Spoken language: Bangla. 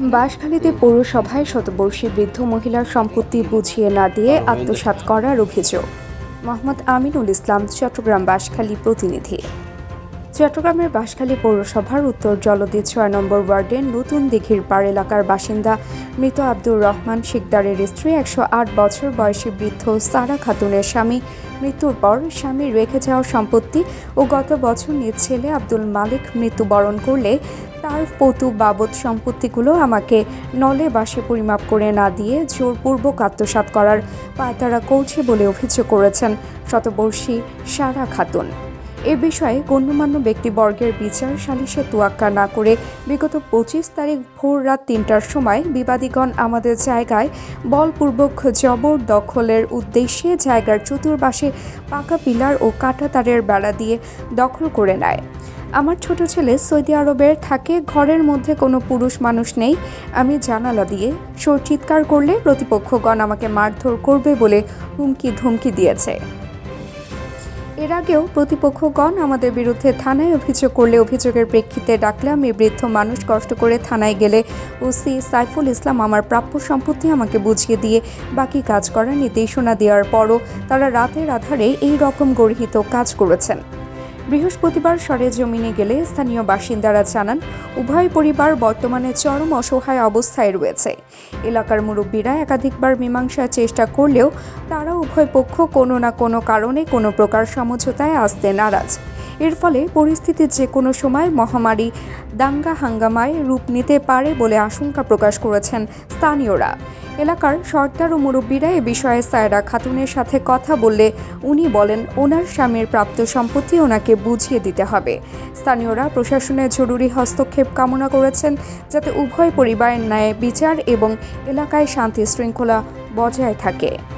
বাঁশখালীতে পৌরসভায় শতবর্ষী বৃদ্ধ মহিলার সম্পত্তি বুঝিয়ে না দিয়ে আত্মসাৎ করার অভিযোগ। মোহাম্মদ আমিনুল ইসলাম, চট্টগ্রাম বাঁশখালী প্রতিনিধি। চট্টগ্রামের বাঁশখালী পৌরসভার উত্তর জলদি ছয় নম্বর ওয়ার্ডের নতুন দিঘির পাড় এলাকার বাসিন্দা মৃত আব্দুর রহমান শিকদারের স্ত্রী একশো আট বছর বয়সী বৃদ্ধ সারা খাতুনের স্বামী। মৃত্যুর পর স্বামীর রেখে যাওয়া সম্পত্তি ও গত বছর নিজ ছেলে আব্দুল মালিক মৃত্যুবরণ করলে তার পতু বাবদ সম্পত্তিগুলো আমাকে নলে বাসে পরিমাপ করে না দিয়ে জোরপূর্বক আত্মসাৎ করার পায়তারা করছে বলে অভিযোগ করেছেন শতবর্ষী সারা খাতুন। এ বিষয়ে গণ্যমান্য ব্যক্তিবর্গের বিচার সালিশে তোয়াক্কা না করে বিগত পঁচিশ তারিখ ভোর রাত তিনটার সময় বিবাদীগণ আমাদের জায়গায় বলপূর্বক জবর দখলের উদ্দেশ্যে জায়গার চতুর্পাশে পাকা পিলার ও কাঁটা তারের বেড়া দিয়ে দখল করে নেয়। আমার ছোট ছেলে সৌদি আরবের থাকে, ঘরের মধ্যে কোনো পুরুষ মানুষ নেই। আমি জানালা দিয়ে সোর চিৎকার করলে প্রতিপক্ষগণ আমাকে মারধর করবে বলে হুমকি ধমকি দিয়েছে। এর আগেও প্রতিপক্ষগণ আমাদের বিরুদ্ধে থানায় অভিযোগ করলে অভিযোগের প্রেক্ষিতে ডাকলাম, এই বৃদ্ধ মানুষ কষ্ট করে থানায় গেলে, ওসি সাইফুল ইসলাম আমার প্রাপ্য সম্পত্তি আমাকে বুঝিয়ে দিয়ে বাকি কাজ করার নির্দেশনা দেওয়ার পরও তারা রাতের আধারে এই রকম গর্হিত কাজ করেছেন। বৃহস্পতিবার সরেজমিনে গেলে স্থানীয় বাসিন্দারা জানান, উভয় পরিবার বর্তমানে চরম অসহায় অবস্থায় রয়েছে। এলাকার মুরব্বীরা একাধিকবার মীমাংসার চেষ্টা করলেও তারা উভয় পক্ষ কোনো না কোনো কারণে কোনো প্রকার সমঝোতায় আসতে নারাজ। এর ফলে পরিস্থিতি যে কোনো সময় মহামারী দাঙ্গা হাঙ্গামায় রূপ নিতে পারে বলে আশঙ্কা প্রকাশ করেছেন স্থানীয়রা। এলাকার সর্দার ও মুরব্বীরা এ বিষয়ে সায়রা খাতুনের সাথে কথা বললে উনি বলেন, ওনার স্বামীর প্রাপ্ত সম্পত্তি ওনাকে বুঝিয়ে দিতে হবে। স্থানীয়রা প্রশাসনের জরুরি হস্তক্ষেপ কামনা করেছেন যাতে উভয় পরিবারের ন্যায় বিচার এবং এলাকায় শান্তি শৃঙ্খলা বজায় থাকে।